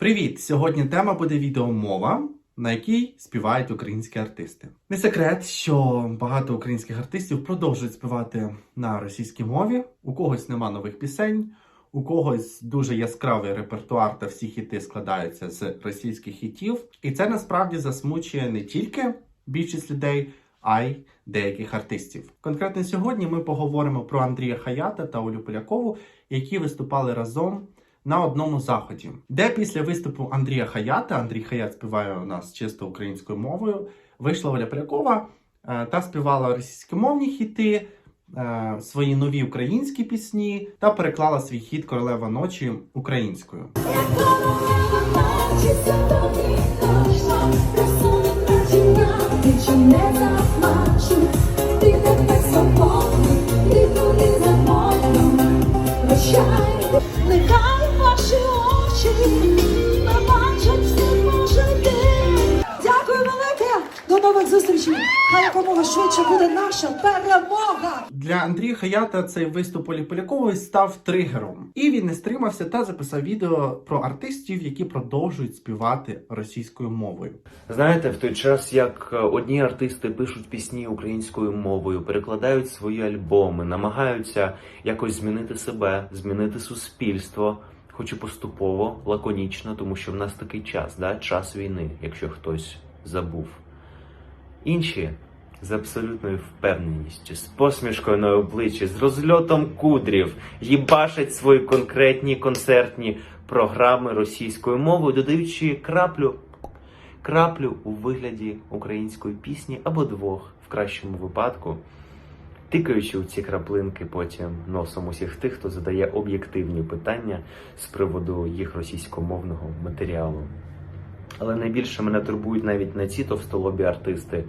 Привіт! Сьогодні тема буде відеомова, на якій співають українські артисти. Не секрет, що багато українських артистів продовжують співати на російській мові. У когось нема нових пісень, у когось дуже яскравий репертуар та всі хіти складаються з російських хітів. І це насправді засмучує не тільки більшість людей, а й деяких артистів. Конкретно сьогодні ми поговоримо про Андрія Хаята та Олю Полякову, які виступали разом на одному заході, де після виступу Андрія Хаята, Андрій Хаят співає у нас чисто українською мовою, вийшла Оля Полякова е, та співала російськомовні хіти, е, свої нові українські пісні та переклала свій хіт Королева ночі українською. Нехай Зустрічей! Хай якомога швидше буде наша перемога! Для Андрія Хаята цей виступ Олі Полякової став тригером, і він не стримався та записав відео про артистів, які продовжують співати російською мовою. Знаєте, в той час як е, одні артисти пишуть пісні українською мовою, перекладають свої альбоми, намагаються якось змінити себе, змінити суспільство, хоч і поступово, лаконічно, тому що в нас такий час, да? час війни, якщо хтось забув. Інші з абсолютною впевненістю, з посмішкою на обличчі, з розльотом кудрів, їбашать свої конкретні концертні програми російською мовою, додаючи краплю краплю у вигляді української пісні або двох, в кращому випадку, тикаючи у ці краплинки потім носом усіх тих, хто задає об'єктивні питання з приводу їх російськомовного матеріалу. Але найбільше мене турбують навіть не ці товстолобі артисти,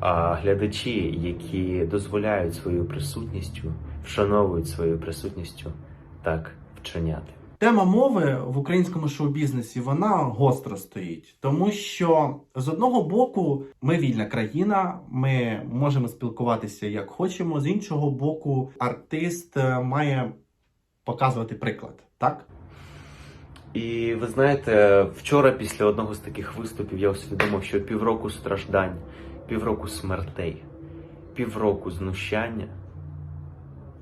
а глядачі, які дозволяють своєю присутністю, вшановують своєю присутністю так вчиняти. Тема мови в українському шоу-бізнесі вона гостро стоїть, тому що з одного боку ми вільна країна, ми можемо спілкуватися як хочемо. З іншого боку, артист е, має показувати приклад, так? І ви знаєте, вчора після одного з таких виступів я усвідомив, що півроку страждань, півроку смертей, півроку знущання,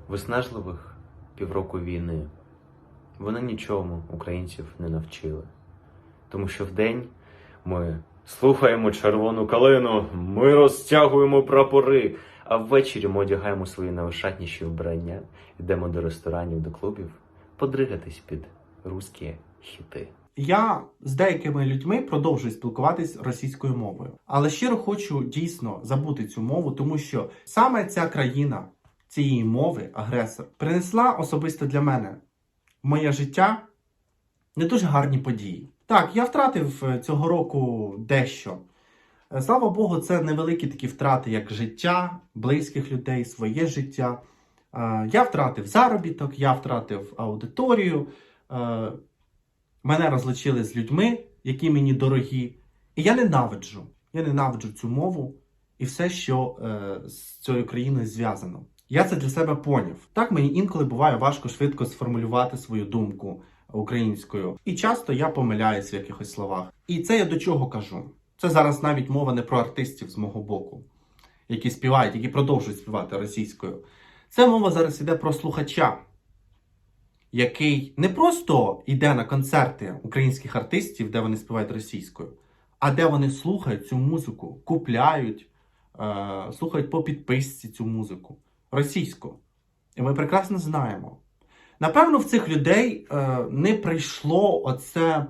виснажливих півроку війни, вони нічому українців не навчили. Тому що вдень ми слухаємо червону калину, ми розтягуємо прапори, а ввечері ми одягаємо свої найошатніші вбрання, йдемо до ресторанів, до клубів, подригатись під руські хіти. Я з деякими людьми продовжую спілкуватись російською мовою, але щиро хочу дійсно забути цю мову, тому що саме ця країна цієї мови, агресор, принесла особисто для мене моє життя не дуже гарні події. Так, я втратив е, цього року дещо. Е, Слава Богу, це невеликі такі втрати, як життя близьких людей, своє життя. Е, Я втратив заробіток, я втратив аудиторію. Е, Мене розлучили з людьми, які мені дорогі. І я ненавиджу. Я ненавиджу цю мову і все, що е, з цією країною зв'язано. Я це для себе поняв. Так мені інколи буває важко швидко сформулювати свою думку українською. І часто я помиляюсь в якихось словах. І це я до чого кажу? Це зараз навіть мова не про артистів з мого боку, які співають, які продовжують співати російською. Це мова зараз іде про слухача, який не просто йде на концерти українських артистів, де вони співають російською, а де вони слухають цю музику, купляють, е, слухають по підписці цю музику російську. І ми прекрасно знаємо. Напевно, в цих людей е, не прийшло оце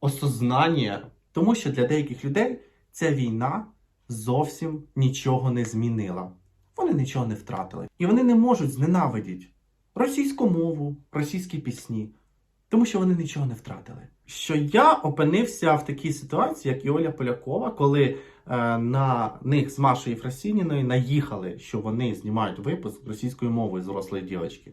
осознання, тому що для деяких людей ця війна зовсім нічого не змінила. Вони нічого не втратили. І вони не можуть зненавидіти російську мову, російські пісні, тому що вони нічого не втратили. Що я опинився в такій ситуації, як і Оля Полякова, коли е, на них з Машою Єфросініною наїхали, що вони знімають випуск російською мовою з дорослої дівчинки.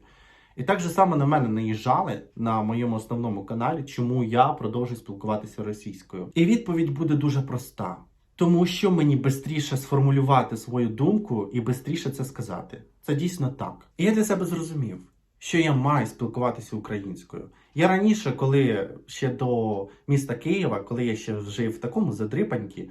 І так же само на мене наїжджали на моєму основному каналі, чому я продовжую спілкуватися російською. І відповідь буде дуже проста. Тому що мені швидше сформулювати свою думку і швидше це сказати. Це дійсно так. І я для себе зрозумів, що я маю спілкуватися українською. Я раніше, коли ще до міста Києва, коли я ще жив в такому задрипаньки,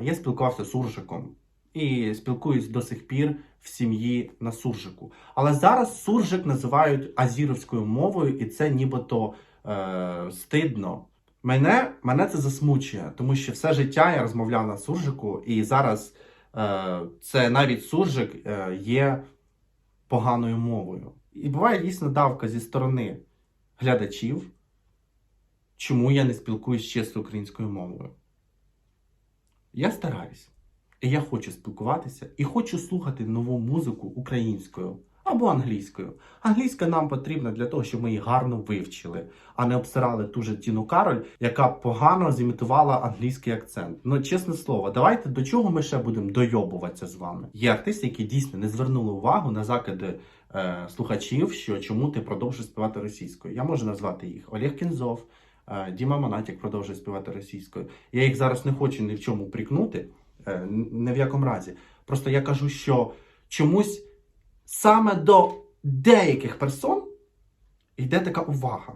я спілкувався з суржиком і спілкуюсь до сих пір в сім'ї на суржику. Але зараз суржик називають азіровською мовою, і це нібито е, стидно. Мене, мене це засмучує, тому що все життя я розмовляв на суржику, і зараз е, це навіть суржик е, є поганою мовою. І буває дійсно давка зі сторони глядачів, чому я не спілкуюсь чисто українською мовою. Я стараюсь. І я хочу спілкуватися і хочу слухати нову музику українською або англійською. Англійська нам потрібна для того, щоб ми її гарно вивчили, а не обсирали ту же Тіну Кароль, яка погано зімітувала англійський акцент. Ну, чесне слово, давайте до чого ми ще будемо дойобуватися з вами. Є артисти, які дійсно не звернули увагу на закиди е, слухачів, що чому ти продовжуєш співати російською. Я можу назвати їх Олег Кінзов, е, Діма Монатік продовжує співати російською. Я їх зараз не хочу ні в чому прикнути, е, ні в якому разі. Просто я кажу, що чомусь саме до деяких персон йде така увага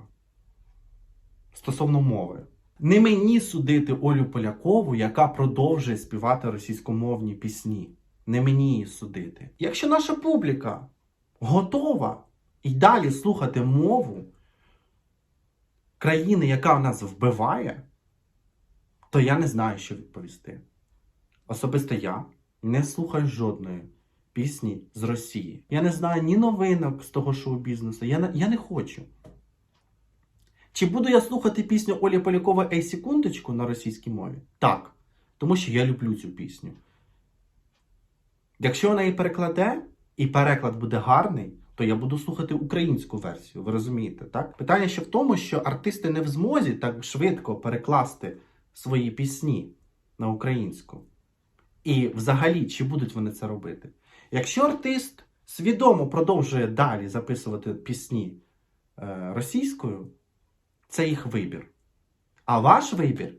стосовно мови. Не мені судити Олю Полякову, яка продовжує співати російськомовні пісні. Не мені її судити. Якщо наша публіка готова і далі слухати мову країни, яка нас вбиває, то я не знаю, що відповісти. Особисто я не слухаю жодної пісні з Росії. Я не знаю ні новинок з того шоу-бізнесу. Я не, я не хочу. Чи буду я слухати пісню Олі Полякова Ей секундочку на російській мові? Так. Тому що я люблю цю пісню. Якщо вона її перекладе, і переклад буде гарний, то я буду слухати українську версію. Ви розумієте, так? Питання ще в тому, що артисти не в змозі так швидко перекласти свої пісні на українську. І взагалі, чи будуть вони це робити? Якщо артист свідомо продовжує далі записувати пісні е, російською, це їх вибір. А ваш вибір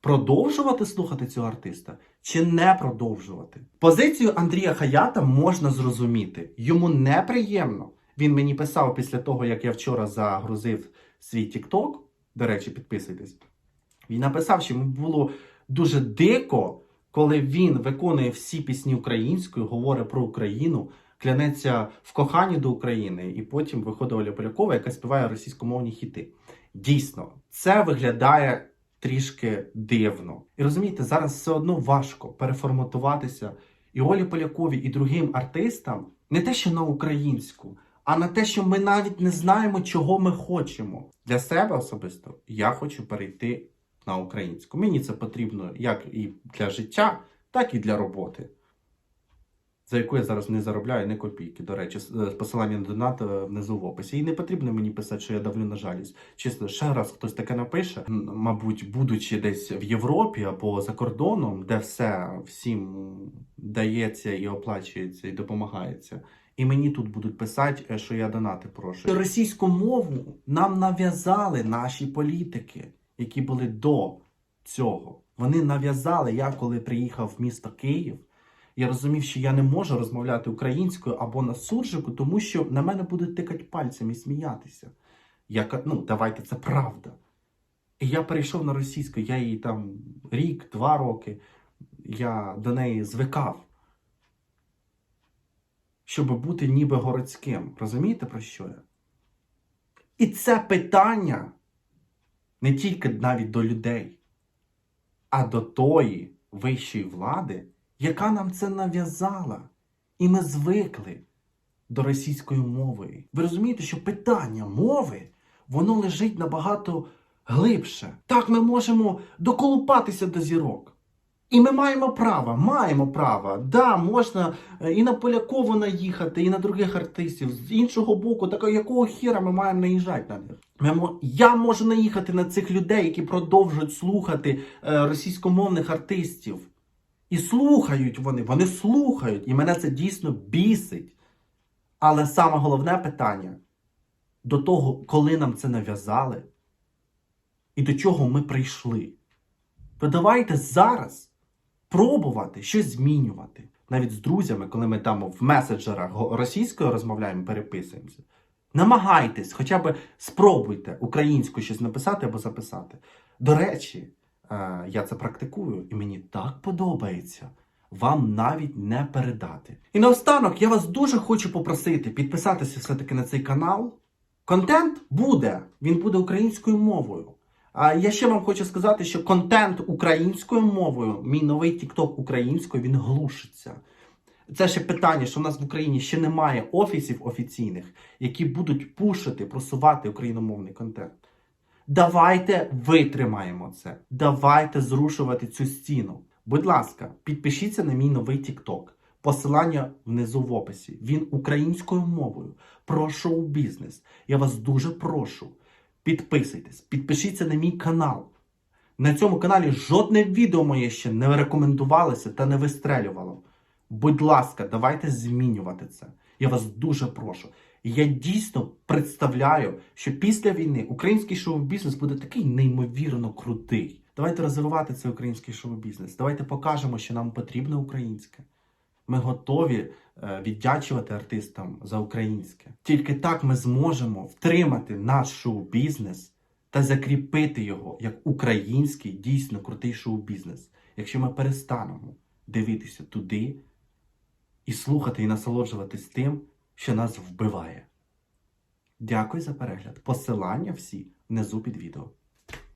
продовжувати слухати цього артиста чи не продовжувати. Позицію Андрія Хаята можна зрозуміти. Йому неприємно. Він мені писав після того, як я вчора загрузив свій TikTok. До речі, підписуйтесь. Він написав, що йому було дуже дико, коли він виконує всі пісні українською, говорить про Україну, клянеться в коханні до України, і потім виходить Оля Полякова, яка співає російськомовні хіти. Дійсно, це виглядає трішки дивно. І розумієте, зараз все одно важко переформатуватися і Олі Полякові, і другим артистам не те, що на українську, а на те, що ми навіть не знаємо, чого ми хочемо. Для себе особисто я хочу перейти на українську. Мені це потрібно як і для життя, так і для роботи. За яку я зараз не заробляю не копійки. До речі, е, посилання на донат е, внизу в описі. І не потрібно мені писати, що я давлю на жалість. Чесно, ще раз хтось таке напише, мабуть, будучи десь в Європі або за кордоном, де все всім дається і оплачується, і допомагається. І мені тут будуть писати, е, що я донати прошу. Російську мову нам нав'язали наші політики, які були до цього. Вони нав'язали, я коли приїхав в місто Київ. Я розумів, що я не можу розмовляти українською або на суржику, тому що на мене будуть тикати пальцем і сміятися. Я ну, давайте, це правда. І я перейшов на російську, я її там рік, два роки, я до неї звикав. Щоб бути ніби городським. Розумієте, про що я? І це питання не тільки навіть до людей, а до тої вищої влади, яка нам це нав'язала. І ми звикли до російської мови. Ви розумієте, що питання мови воно лежить набагато глибше. Так ми можемо доколупатися до зірок. І ми маємо право, маємо право. Да, можна е, і на Полякову наїхати, і на других артистів. З іншого боку, так якого хіра ми маємо наїжджати на них? Я можу наїхати на цих людей, які продовжують слухати е, російськомовних артистів. І слухають вони, вони слухають, і мене це дійсно бісить. Але саме головне питання до того, коли нам це нав'язали, і до чого ми прийшли. То давайте зараз пробувати щось змінювати. навіть з друзями, коли ми там в меседжерах російською розмовляємо, переписуємося. Намагайтесь, хоча б спробуйте українською щось написати або записати. До речі, е, я це практикую, і мені так подобається. Вам навіть не передати. І наостанок я вас дуже хочу попросити підписатися все-таки на цей канал. Контент буде, він буде українською мовою. Я ще вам хочу сказати, що контент українською мовою, мій новий TikTok українською, він глушиться. Це ще питання, що в нас в Україні ще немає офісів офіційних, які будуть пушити, просувати україномовний контент. Давайте витримаємо це. Давайте зрушувати цю стіну. Будь ласка, підпишіться на мій новий TikTok. Посилання внизу в описі. Він українською мовою про шоу-бізнес. Я вас дуже прошу. Підписуйтесь, підпишіться на мій канал. На цьому каналі жодне відео моє ще не рекомендувалося та не вистрелювало. Будь ласка, давайте змінювати це. Я вас дуже прошу. Я дійсно представляю, що після війни український шоу-бізнес буде такий неймовірно крутий. Давайте розвивати цей український шоу-бізнес. Давайте покажемо, що нам потрібно українське. Ми готові віддячувати артистам за українське. Тільки так ми зможемо втримати наш шоу-бізнес та закріпити його як український дійсно крутий шоу-бізнес, якщо ми перестанемо дивитися туди і слухати і насолоджуватись тим, що нас вбиває. Дякую за перегляд. Посилання всі внизу під відео.